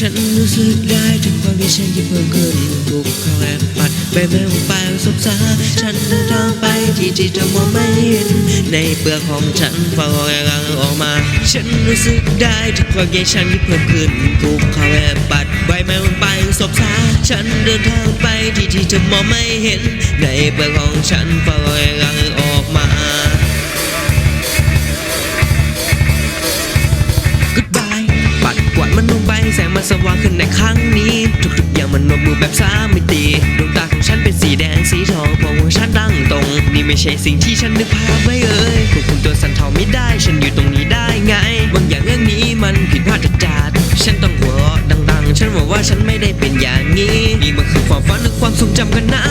ฉันรู้สึกได้ถึงความที่ฉันที่เพิ่มขึ้นทุกครั้งแอบปัดไปไม่ลงไปสบสาฉันเดินทางไปที่ที่เธอมองไม่เห็นในเปลือกของฉันพอแรงออกมา ฉันรู้สึกได้ถึงความที่ฉันที่เพิ่มขึ้นทุกครั้งแอบปัดไปไม่ลงไปสบสาฉันเดินทางไปที่ที่เธอมองไม่เห็นในเปลือกของฉัน สว่างขึ้นในครั้งนี้ ทุกๆอย่างมันนบมือแบบสามมิติดวงตาของฉันเป็นสีแดงสีทองผมของฉันตั้งตรง นี่ไม่ใช่สิ่งที่ฉันนึกภาพไว้เอ่ยควบคุมตัวสั่นเทาไม่ได้ ฉันอยู่ตรงนี้ได้ไงบางอย่างเรื่องนี้มันผิดพลาดจัดฉันต้องหัวเราะดังๆ ฉันบอกว่าฉันไม่ได้เป็นอย่างนี้นี่มันคือความฝันหรือความทรงจำกันนะ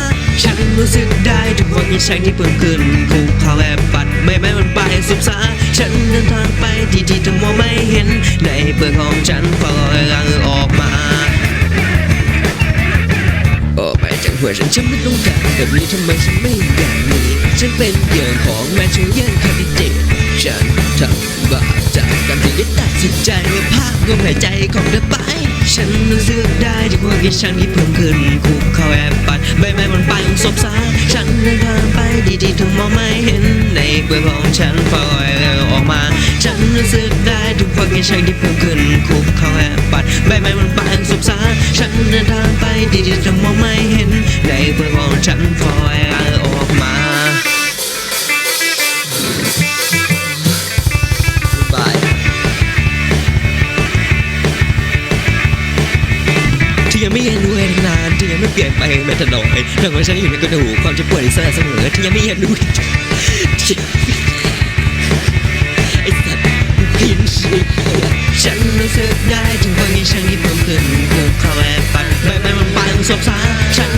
ฉันรู้สึกได้ถึงความยิ่งใหญ่ที่เพิ่มขึ้นภูเขาแอบปัดใบไม้มันไปสุบสาฉันเดินทางไปที่ที่เธอมองไม่เห็นในเปลือกของฉันพอรัง อกไปจาฉันฉันไม่ต้องการแบบนี้ทำไมฉันไม่อย่างนี้ฉันเป็นเหยื่อของแมชูเยนคาดิเจฉันทำบาปจากการที่ยึดตัดสินใจว่าภาพลมหายใจของเธอไปฉันรู้สึกได้ถึงความคิดฉันที่เพิ่มขึ้นคุกเขาแอบปัดใบไม้มันไปสบสาฉันเดินทางไปดีที่เธอมองไม่เห็นในเปลือกของฉันปล่อยออกมา ฉันรู้สึกได้ถึงความคิดฉันที่เพิ่มขึ้นคุกเขาแอบปัดใบไม้มันไปสบสาฉันเดินทางไปดีที่เธอมองไม่ เปลี่ยนไปแม้แต่น้อยเรื่องของฉันอยู่ในกระดูกความเจ็บปวดอีกเสมอที่ยังไม่เห็นรู้ไอ้สัตว์กินสิฉันรู้สึกได้ถึงความที่ฉันที่เพิ่มขึ้นผูกเข้าแอบปัดใบไม้มันปังสบสาฉัน